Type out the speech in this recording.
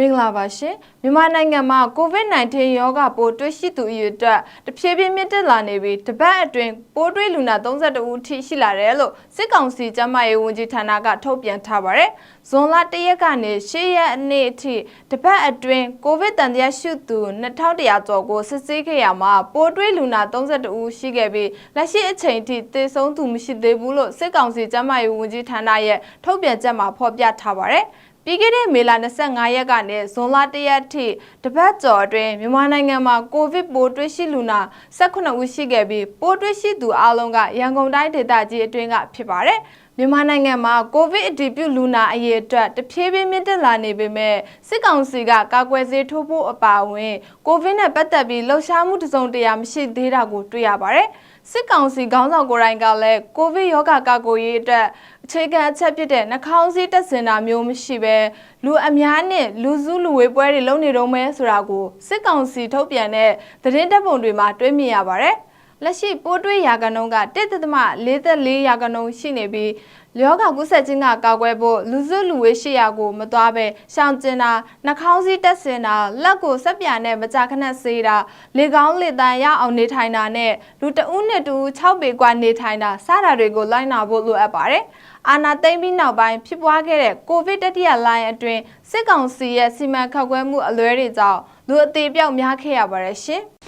မင်္ဂလာပါရှင်မြန်မာနိုင်ငံမှာ COVID-19 ရောဂါပိုးတွေ့ရှိသူအရေအတွက်တဖြည်းဖြည်းမြင့်တက်လာနေပြီးတပတ်အတွင်းပိုးတွေ့လူနာ32ဦးထိရှိလာတယ်လို့စစ်ကောင်စီကျန်းမာရေးဝန်ကြီးဌာနကထုတ်ပြန်ထားပါတယ်ဇွန်လ1ရက်ကနေ10ရက်နေ့အထိတပတ်အတွင်းကိုဗစ်တန်တရားရှိသူ2100ကျော်ကိုစစ်ဆေးခဲ့ရမှာပိုးတွေ့လူနာ32ဦးရှိခဲ့ပြီးလက်ရှိအချိန်ထိသေဆုံးသူမရှိသေးဘူးလို့စစ်ကောင်စီကျန်းမာရေးဝန်ကြီးဌာနရဲ့ထုတ်ပြန်ချက်မှာဖော်ပြထားပါတယ်ပြီးခဲ့တဲ့မေလ25ရက်ကနေဇွန်လ1ရက်ထိတပတ်ကျော်အတွင်းမြန်မာနိုင်ငံမှာကိုဗစ်ပိုးတွေ့ရှိလူနာ18ဦးရှိခဲ့ပြီးပိုးတွေ့ရှိသူအလုံးကရန်ကုန်တိုင်းဒေသကြီးအတွင်းကဖြစ်ပါတယ်။မြန်မာနိုင်ငံမှာကိုဗစ်အတည်ပြုလူနာအရေအတွက်တဖြည်းဖြည်းမြင့်တက်လာနေပေမဲ့စစ်ကောင်စီကကာကွယ်ဆေးထိုးဖို့အပါအဝင်ကိုဗစ်နဲ့ပတ်သက်ပြီးလှုပ်ရှားမှုတစ်စုံတရာမရှိသေးတာကိုတွေ့ရပါတယ်။ စစ်ကောင်စီခေါင်းဆောင်ကိုယ်တိုင်ကလည်းကိုဗစ်ရောဂါကာကွယ်ရေးအတွက်အခြေခံအချက်ဖြစ်တဲ့နှာခေါင်းစည်းတပ်ဆင်တာမျိုးမရှိဘဲလူအများနဲ့လူစုလူဝေးပွဲတွေလုပ်နေတော့မဲဆိုတာကိုစစ်ကောင်စီထုတ်ပြန်တဲ့သတင်းတပ်ပုံတွေမှာတွေ့မြင်ရပါတယ်။ လက်ရှိပိုးတွေ့ရာခိုင်နှုန်းက1.44ရာခိုင်နှုန်းရှိနေပြီးလျောဂါကူးစက်ခြင်းကကောက်ွယ်ဖို့လူစုလူဝေးရှိရာကိုမသွားပဲရှောင်ကျင်တာနှာခေါင်းစည်းတက်ဆင်တာလက်ကိုဆက်ပြာနဲ့မကြာခဏဆေးတာလေကောင်းလေတန်ရအောင်နေထိုင်တာနဲ့လူတဦးနဲ့တူ6ပေกว่าနေထိုင်တာစတာတွေကိုလိုက်နာဖို့လိုအပ်ပါတယ်။အာနာသိမ့်ပြီးနောက်ပိုင်းဖြစ်ပွားခဲ့တဲ့ကိုဗစ်တတိယလိုင်းအတွင်းစစ်ကောင်စီရဲ့စီမံခန့်ခွဲမှုအလွဲတွေကြောင့်လူအသေးပြောက်များခဲ့ရပါတယ်ရှင်။